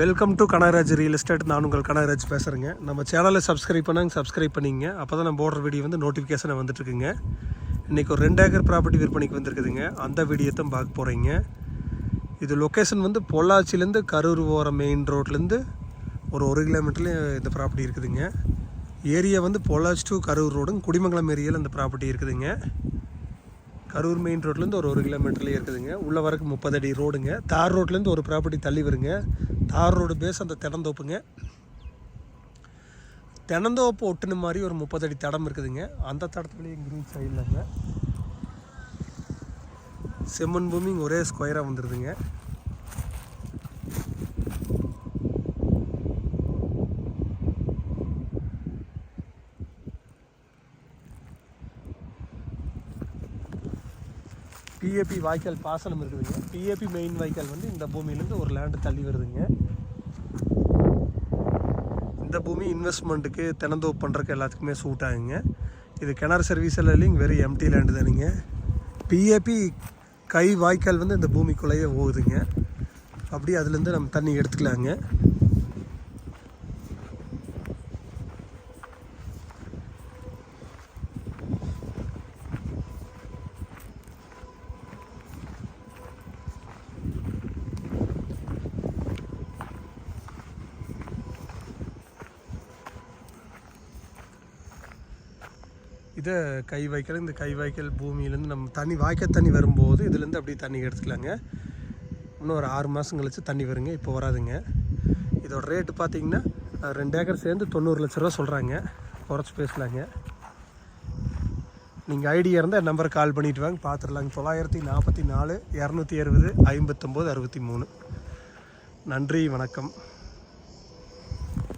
Welcome to Kanagaraj real estate நான் உங்கள் கனகராஜ் பேசுகிறேங்க நம்ம சேனலை சப்ஸ்கிரைப் பண்ணாங்க சப்ஸ்கிரைப் பண்ணிங்க. அப்போ தான் நம்ம போடுற வீடியோ வந்து நோட்டிஃபிகேஷனை வந்துட்டுருக்குங்க. இன்றைக்கி ஒரு ரெண்டு ஏக்கர் ப்ராப்பர்ட்டி விற்பனைக்கு வந்திருக்குதுங்க. அந்த வீடியோ தான் பார்க்க போகிறீங்க இது லொக்கேஷன் வந்து பொள்ளாச்சிலேருந்து கரூர் போகிற மெயின் ரோட்லேருந்து ஒரு ஒரு கிலோமீட்டர்லேயும் இந்த ப்ராப்பர்ட்டி இருக்குதுங்க. ஏரியா வந்து பொள்ளாச்சி டு கரூர் ரோடுங்க குடிமங்கலம் ஏரியாவில் இந்த ப்ராப்பர்ட்டி இருக்குதுங்க. கரூர் மெயின் ரோட்லேருந்து ஒரு ஒரு கிலோமீட்டர்லேயே இருக்குதுங்க. உள்ள வரக்கு முப்பது அடி ரோடுங்க தார் ரோட்லேருந்து ஒரு ப்ராப்பர்ட்டி தள்ளி வருங்க. தார் ரோடு பேஸ் அந்த தென்னந்தோப்புங்க. தென்னந்தோப்பு ஒட்டுன மாதிரி ஒரு முப்பது அடி தடம் இருக்குதுங்க. அந்த தடத்துலேயே க்ரீன் சைடில்ங்க செம்மண் பூமி இங்கே ஒரே ஸ்கொயராக வந்துடுதுங்க பிஏபி வாய்க்கால் பாசனம் இருக்குதுங்க பிஏபி மெயின் வாய்க்கால் வந்து இந்த பூமியிலேருந்து ஒரு லேண்டு தள்ளி வருதுங்க. இந்த பூமி இன்வெஸ்ட்மெண்ட்டுக்கு தினந்தோப்பு பண்ணுறக்கு எல்லாத்துக்குமே சூட் ஆகுங்க. இது கிணறு சர்வீஸ் எல்லாம் இல்லைங்க வெறும் எம்டி லேண்டு தானுங்க. பிஏபி கை வாய்க்கால் வந்து இந்த பூமிக்குள்ளேயே போகுதுங்க. அப்படியே அதுலேருந்து நம்ம தண்ணி எடுத்துக்கலாங்க. இதை கை வாய்க்கால் இந்த கை வாய்க்கால் பூமியிலேருந்து நம்ம தண்ணி வாய்க்கால் தண்ணி வரும்போது இதுலேருந்து அப்படியே தண்ணி எடுத்துக்கலாங்க. இன்னும் ஒரு ஆறு மாதம் கழித்து தண்ணி வருங்க இப்போ வராதுங்க. இதோட ரேட்டு பார்த்தீங்கன்னா ரெண்டு ஏக்கர் சேர்ந்து தொண்ணூறு லட்ச ரூபா சொல்கிறாங்க குறைச்சி பேசலாங்க. நீங்கள் ஐடியா இருந்தால் நம்பருக்கு கால் பண்ணிட்டு வாங்க பார்த்துடலாங்க தொள்ளாயிரத்தி நாற்பத்தி நாலு இரநூத்தி அறுபது ஐம்பத்தொம்போது அறுபத்தி மூணு. நன்றி வணக்கம்.